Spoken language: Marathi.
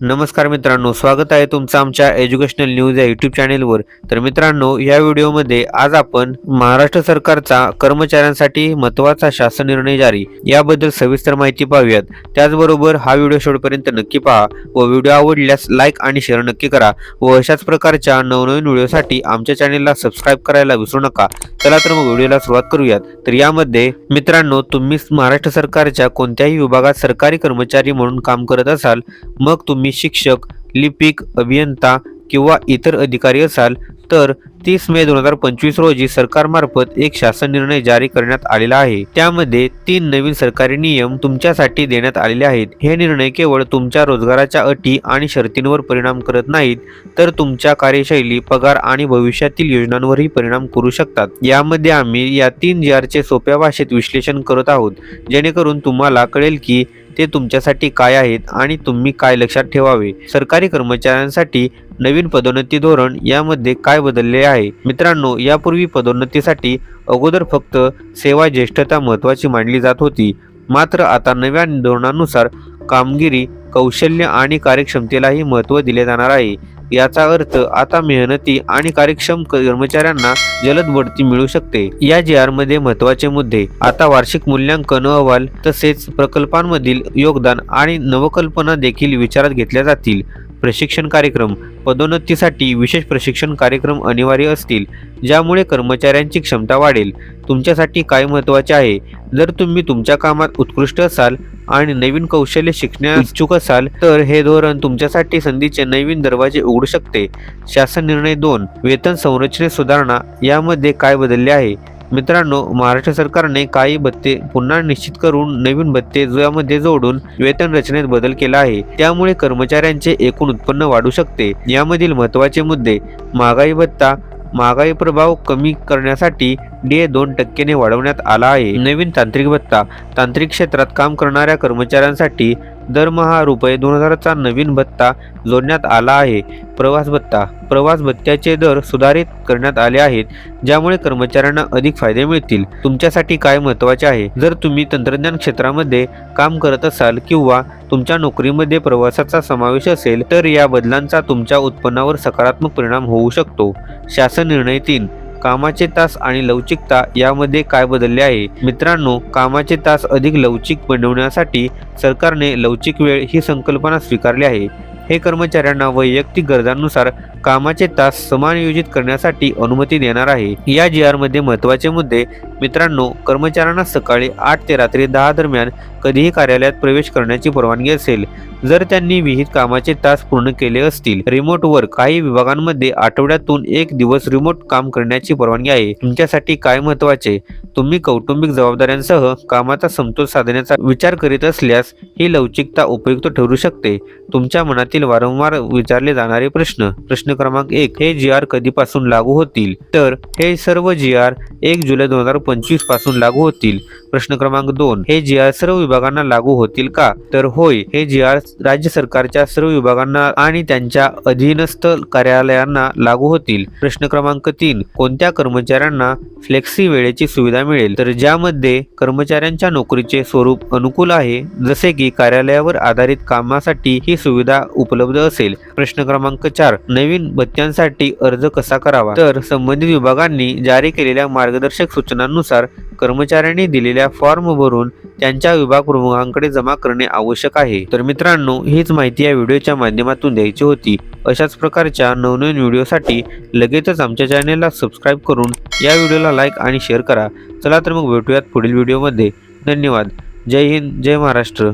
नमस्कार मित्रांनो स्वागत आहे तुमचं आमच्या एज्युकेशनल न्यूज या यूट्यूब चॅनेलवर तर मित्रांनो या व्हिडिओमध्ये आज आपण महाराष्ट्र सरकारचा कर्मचाऱ्यांसाठी महत्त्वाचा शासन निर्णय जारी याबद्दल सविस्तर माहिती पाहूयात. त्याचबरोबर हा व्हिडिओ शेवटपर्यंत नक्की पहा व व्हिडिओ आवडल्यास लाईक आणि शेअर नक्की करा व अशाच प्रकारच्या नवनवीन व्हिडिओसाठी आमच्या चॅनेलला सबस्क्राईब करायला विसरू नका. चला तर मग व्हिडिओला सुरुवात करूयात. तर यामध्ये मित्रांनो तुम्ही महाराष्ट्र सरकारच्या कोणत्याही विभागात सरकारी कर्मचारी म्हणून काम करत असाल मग तुम्ही तुम्ही शिक्षक लिपिक अभियंता किंवा इतर अधिकारी असाल तर तीस मे दोन हजार पंचवीस रोजी सरकारमार्फत एक शासन निर्णय जारी करण्यात आलेला आहे. त्यामध्ये तीन नवीन सरकारी नियम तुमच्यासाठी देण्यात आलेले आहेत. हे निर्णय केवळ तुमच्या रोजगाराच्या अटी आणि शर्तींवर परिणाम करत नाहीत तर तुमच्या कार्यशैली पगार आणि भविष्यातील योजनांवरही परिणाम करू शकतात. यामध्ये आम्ही या तीन जी आरचे सोप्या भाषेत विश्लेषण करत आहोत जेणेकरून तुम्हाला कळेल की ते तुमच्यासाठी काय आहेत आणि तुम्ही काय लक्षात ठेवावे? सरकारी कर्मचाऱ्यांसाठी नवीन पदोन्नती धोरण यामध्ये काय बदलले आहे? मित्रांनो यापूर्वी पदोन्नतीसाठी अगोदर फक्त सेवा ज्येष्ठता महत्त्वाची मानली जात होती. मात्र आता नव्या धोरणानुसार कामगिरी कौशल्य आणि कार्यक्षमतेलाही महत्त्व दिले जाणार आहे. याचा अर्थ आता मेहनती आणि कार्यक्षम कर्मचाऱ्यांना जलद बढती मिळू शकते. या जी आरमध्ये महत्त्वाचे मुद्दे. आता वार्षिक मूल्यांकन अहवाल तसेच प्रकल्पांमधील योगदान आणि नवकल्पना देखील विचारात घेतल्या जातील. प्रशिक्षण कार्यक्रम. पदोन्नतीसाठी विशेष प्रशिक्षण कार्यक्रम अनिवार्य असतील ज्यामुळे कर्मचाऱ्यांची क्षमता वाढेल. तुमच्यासाठी काय महत्त्वाचे आहे? जर तुम्ही तुमच्या कामात उत्कृष्ट असाल आणि नवीन कौशल्य शिकण्यास इच्छुक असाल तर हे धोरण तुमच्यासाठी संधीचे नवीन दरवाजे उघडू शकते. शासन निर्णय दोन वेतन संरचनेत सुधारणा यामध्ये काय बदलले आहे? मित्रांनो महाराष्ट्र सरकारने काही भत्ते पुन्हा निश्चित करून नवीन भत्ते यामध्ये जोडून वेतन रचनेत बदल केला आहे. त्यामुळे कर्मचाऱ्यांचे एकूण उत्पन्न वाढू शकते. यामधील महत्त्वाचे मुद्दे महागाई भत्ता महागाई प्रभाव कमी करण्यासाठी डीए दोन टक्क्याने वाढवण्यात आला आहे. नवीन तांत्रिक भत्ता तांत्रिक क्षेत्रात काम करणाऱ्या कर्मचाऱ्यांसाठी दरमहा रुपये दोन हजारचा नवीन भत्ता जोडण्यात आला आहे. प्रवास भत्ता प्रवास भत्त्याचे दर सुधारित करण्यात आले आहेत ज्यामुळे कर्मचाऱ्यांना अधिक फायदे मिळतील. तुमच्यासाठी काय महत्त्वाचे आहे? जर तुम्ही तंत्रज्ञान क्षेत्रामध्ये काम करत असाल किंवा तुमच्या नोकरीमध्ये प्रवासाचा समावेश असेल तर या बदलांचा तुमच्या उत्पन्नावर सकारात्मक परिणाम होऊ शकतो. शासन निर्णय तीन. कामाचे तास आणि लवचिकता यामध्ये काय बदलले आहे? मित्रांनो कामाचे तास अधिक लवचिक बनवण्यासाठी सरकारने लवचिक वेळ ही संकल्पना स्वीकारली आहे. हे कर्मचाऱ्यांना वैयक्तिक गरजांनुसार कामाचे तास समायोजित करण्यासाठी अनुमती देणार आहे. या जी आरमध्ये महत्त्वाचे मुद्दे. मित्रांनो कर्मचाऱ्यांना सकाळी आठ ते रात्री दहा दरम्यान कधीही कार्यालयात प्रवेश करण्याची परवानगी असेल. जर त्यांनी विहित कामाचे तास पूर्ण केले असतील रिमोट वर्क काही विभागांमध्ये आठवड्यातून एक दिवस रिमोट काम करण्याची परवानगी आहे. तुमच्यासाठी काय महत्त्वाचे? तुम्ही कौटुंबिक जबाबदाऱ्यांसह कामाचा समतोल साधण्याचा विचार करीत असल्यास ही लवचिकता उपयुक्त ठरू शकते. तुमच्या मनातील वारंवार विचारले जाणारे प्रश्न. प्रश्न क्रमांक एक हे जी आर कधीपासून लागू होतील? तर हे सर्व जी आर एक जुलै दोन हजार पंचवीसपासून लागू होतील. प्रश्न क्रमांक दोन हे जी आर सर्व विभागांना लागू होतील का? तर होय हे जी आर राज्य सरकारच्या सर्व विभागांना आणि त्यांच्या अधीनस्थ कार्यालयांना लागू होतील. प्रश्न क्रमांक तीन कोणत्या कर्मचाऱ्यांना फ्लेक्सी वेळेची सुविधा मिळेल? तर ज्यामध्ये कर्मचाऱ्यांच्या नोकरीचे स्वरूप अनुकूल आहे जसे की कार्यालयावर आधारित कामासाठी ही सुविधा उपलब्ध असेल. प्रश्न क्रमांक चार नवीन भत्त्यांसाठी अर्ज कसा करावा? तर संबंधित विभागांनी जारी केलेल्या मार्गदर्शक सूचनांनुसार कर्मचाऱ्यांनी दिलेल्या फॉर्म भरून त्यांच्या विभाग प्रमुखांकडे जमा करणे आवश्यक आहे. तर मित्रांनो हीच माहिती या व्हिडिओच्या माध्यमातून द्यायची होती. अशाच प्रकारच्या नवनवीन व्हिडिओसाठी लगेचच आमच्या चॅनेलला सबस्क्राईब करून या व्हिडिओला लाईक आणि शेअर करा. चला तर मग भेटूयात पुढील व्हिडिओमध्ये. धन्यवाद. जय हिंद जय महाराष्ट्र.